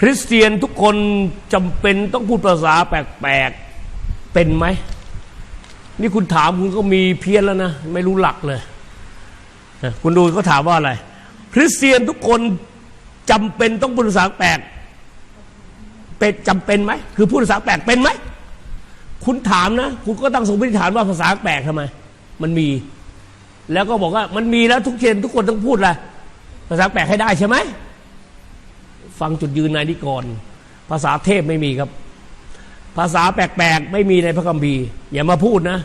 คริสเตียนทุกคนจำเป็นต้องพูดภาษาแปลกๆเป็นไหม นี่คุณถามคุณก็มีเพี้ยนแล้วนะ ไม่รู้หลักเลย คุณดูเขาถามว่าอะไร คริสเตียนทุกคนจำเป็นต้องพูดภาษาแปลกเป็นจำเป็นไหมคือพูดภาษาแปลกเป็นไหมคุณถามนะ คุณก็ตั้งสมมติฐานว่าภาษาแปลกทำไม มันมี แล้วก็บอกว่ามันมีแล้วทุกเชนทุกคนต้องพูดแหละภาษาแปลกให้ได้ใช่ไหม ฟังจุดยืนนายนิกร ภาษาเทพไม่มีครับ ภาษาแปลกๆ ไม่มีในพระคัมภีร์อย่ามาพูดนะ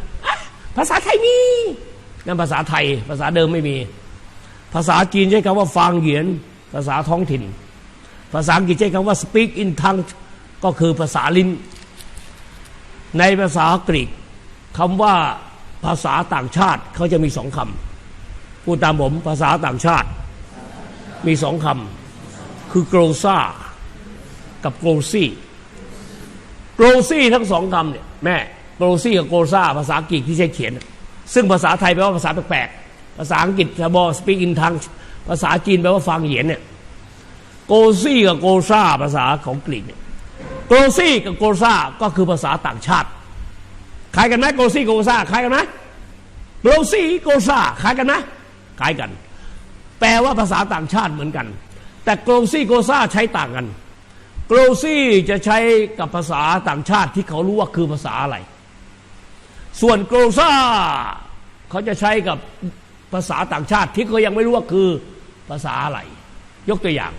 ภาษาไทยมีนั่นภาษาไทย ภาษาเดิมไม่มี ภาษาจีนใช้คำว่าฟางเหยียน ภาษาท้องถิ่น ภาษาอังกฤษใช้คำว่า speak in tongue ก็คือภาษาลิ้น ในภาษากรีกคำว่าภาษาต่างชาติเขาจะมีสองคำพูดตามผมภาษาต่างชาติ มีสองคำ คือโกรซากับโกรซี่โกรซี่ทั้งสองคำเนี่ยแม่โกรซี่กับโกรซาภาษากรีกที่ใช้เขียน ซึ่งภาษาไทยแปลว่าภาษาแปลกๆภาษาอังกฤษจะบอก speak in tongue ภาษาจีนแปลว่าฟังเหยียนเนี่ยโกรซี่กับโกรซาภาษาของกรีกเนี่ยโกลซี่กับโกลซาก็คือภาษาต่างชาติคล้ายกันไหมโกลซี่โกลซาคล้ายกันไหมโกลซี่โกลซาคล้ายกันไหมคล้ายกัน แปลว่าภาษาต่างชาติเหมือนกัน แต่โกลซี่โกซาใช้ต่างกันโกลซี่จะใช้กับภาษาต่างชาติที่เขารู้ว่าคือภาษาอะไร ส่วนโกลซาเขาจะใช้กับภาษาต่างชาติที่เขายังไม่รู้ว่าคือภาษาอะไร ยกตัวอย่าง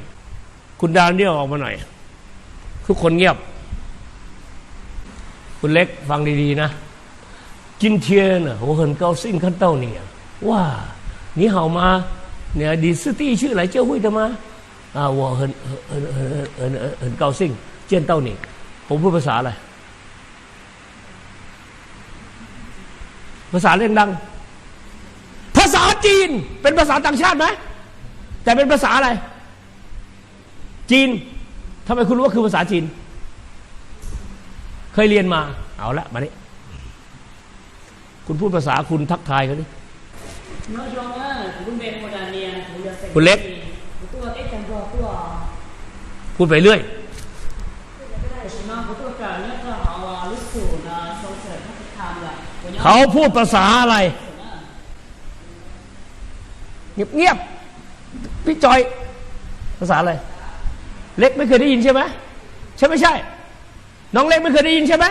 คุณดานเนี่ยลออกมาหน่อย ทุกคนเงียบ คุณเล็กฟังดีๆนะจินเทียนโหเหินเกาซิ่งขั้นเต้าเนี่ยว่านี่เห่ามาเนี่ยดีสตี้ชื่ออะไรเจ้าหุ้ยธรมา 啊，我很很很很很很很高兴见到你。ผมพูดภาษาอะไร ภาษาเร่งดัง ภาษาจีนเป็นภาษาต่างชาติไหมแต่เป็นภาษาอะไร จีน ทำไมคุณรู้ว่าคือภาษาจีน เคยเรียนมา เอาละมานี่คุณพูดภาษาคุณทักทายเขาดิ Bonjour, vous m'avez condamné à พูดไปเรื่อยเขาพูดภาษาอะไรเงียบเงียบๆพี่จอย ภาษาอะไร เล็กไม่เคยได้ยินใช่ไหมใช่ไม่ใช่ น้องเล็กไม่เคยได้ยินใช่ไหม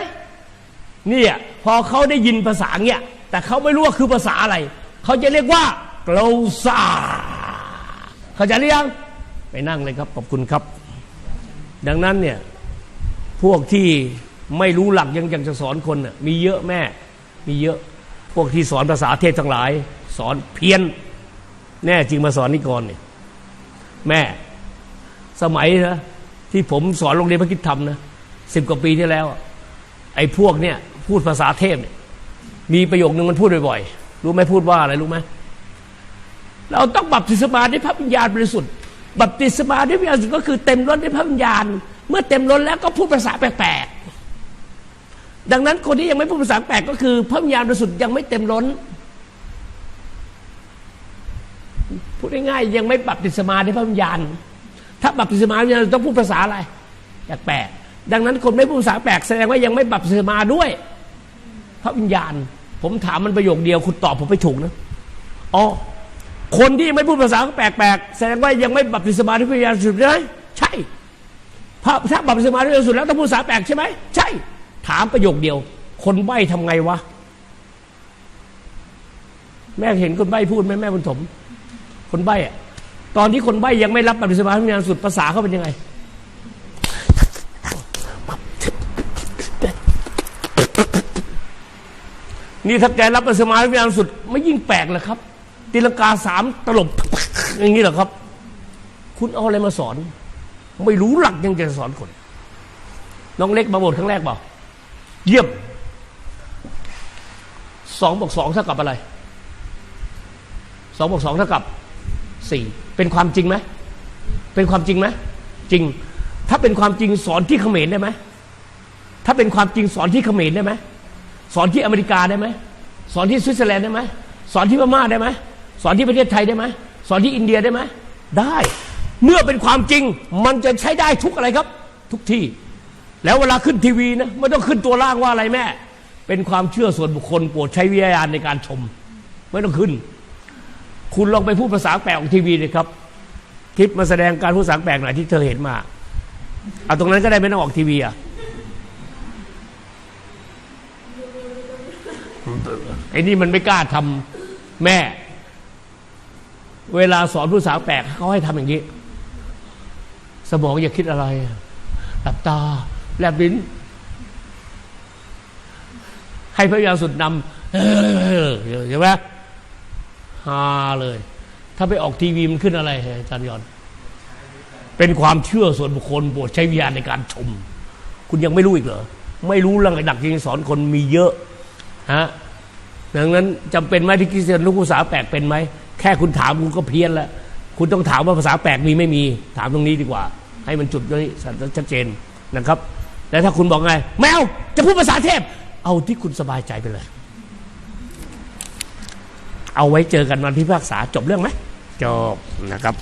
เนี่ยพอเขาได้ยินภาษาเนี่ยแต่เขาไม่รู้ว่าคือภาษาอะไร เขาจะเรียกว่าเกลซาเขาใจะเรียง ไปนั่งเลยครับ ขอบคุณครับ ดังนั้นเนี่ยพวกที่ไม่รู้หลักยังยากจะสอนคนน่ะมีเยอะแม่ มีเยอะพวกที่สอนภาษาเทพทั้งหลาย สอนเพี้ยน แน่จริงมาสอนนิกรเนี่ยแม่สมัยนะที่ผมสอนโรงเรียนพระคิดธรรมนะสิบกว่าปีที่แล้ว ไอ้พวกเนี่ย พูดภาษาเทพเนี่ยมีประโยคนึงมันพูดบ่อยๆรู้ไหมพูดว่าอะไรรู้ไหมเราต้องบัพติศมาด้วยพระวิญญาณบริสุทธิ์ บัพติศมาด้วยพระวิญญาณบริก็คือเต็มล้นด้วยพระวิญญาณ เมื่อเต็มล้นแล้วก็พูดภาษาแปลกๆดังนั้นคนที่ยังไม่พูดภาษาแปลกก็คือพระวิญญาณบริสุทธิ์ยังไม่เต็มล้น พูดง่ายๆยังไม่บัพติศมาด้วยพระวิญญาณ ถ้าบัพติศมาด้วยพระวิญญาณต้องพูดภาษาอะไรแปลกๆดังนั้นคนไม่พูดภาษาแปลกแสดงว่ายังไม่บัพติศมาด้วย พระวิญญาณ ผมถามมันประโยคเดียวคุณตอบผมไม่ถูกนะอ๋อ คนที่ยังไม่พูดภาษาแปลกๆแสดงว่ายังไม่บัพติศมาด้วยพระวิญญาสุทธิ์ใช่ไหมใช่พระถ้าบัพติศมาด้วยพระวิญญาสุทธิ์แล้วต้องพูดภาษาแปลกใช่ไหมใช่ ถามประโยคเดียว คนใบ้ทำไงวะแม่เห็นคนใบ้พูดไหมแม่บุญถม คนใบ้อะตอนที่คนใบ้ยังไม่รับบัพติศมาพระวิญญาสุทธิ์ภาษาเขาเป็นยังไงนี่ถ้าแกรับบัพติศมาพระวิญญาณสุทธิ์ไม่ยิ่งแปลกเลยครับ ตีลังกาสามตลบอย่างนี้เหรอครับ คุณเอาอะไรมาสอน ไม่รู้หลักยังจะสอนคนน้องเล็กมาบทครั้งแรกบอกเยี่ยมสองบวกสองเท่ากับอะไรสองบวกสองเท่ากับสี่เป็นความจริงไหมเป็นความจริงไหมจริง ถ้าเป็นความจริงสอนที่เขมรได้ไหมถ้าเป็นความจริงสอนที่เขมรได้ไหมสอนที่อเมริกาได้ไหมสอนที่สวิตเซอร์แลนด์ได้ไหมสอนที่พม่าได้ไหม สอนที่ประเทศไทยได้ไหมสอนที่อินเดียได้ไหมได้ เมื่อเป็นความจริงมันจะใช้ได้ทุกอะไรครับ ทุกที่ แล้วเวลาขึ้นทีวีนะไม่ต้องขึ้นตัวล่างว่าอะไรแม่ เป็นความเชื่อส่วนบุคคลโปรดใช้วิทยาณในการชม ไม่ต้องขึ้น คุณลองไปพูดภาษาแปลกของทีวีเลยครับคลิปมาแสดงการพูดภาษาแปลกหน่อยที่เธอเห็นมาเอาตรงนั้นก็ได้ไม่ต้องออกทีวีอะไอ้นี่มันไม่กล้าทำแม่ เวลาสอนผู้ภาษาแปลกเขาให้ทำอย่างนี้ สมองอย่าคิดอะไร หลับตา แลบลิ้น ให้พยายามสุดนำเออใช่ไหมฮาเลย ถ้าไปออกทีวีมันขึ้นอะไรอาจารย์ยอน เป็นความเชื่อส่วนบุคคลโปรดใช้วิญญาณในการชม คุณยังไม่รู้อีกเหรอ ไม่รู้เรื่องไอ้ดักจริงสอนคนมีเยอะฮะดังนั้นจำเป็นไหมที่คริสเตียนรู้ภาษาแปลกเป็นไหม แค่คุณถามคุณก็เพี้ยนแล้ว คุณต้องถามว่าภาษาแปลกมีไม่มี ถามตรงนี้ดีกว่า ให้มันจุดนี้ชัดเจนนะครับแล้วถ้าคุณบอกไง แมวจะพูดภาษาเทพ เอาที่คุณสบายใจไปเลย เอาไว้เจอกันวันพิพากษาจบเรื่องไหมจบนะครับ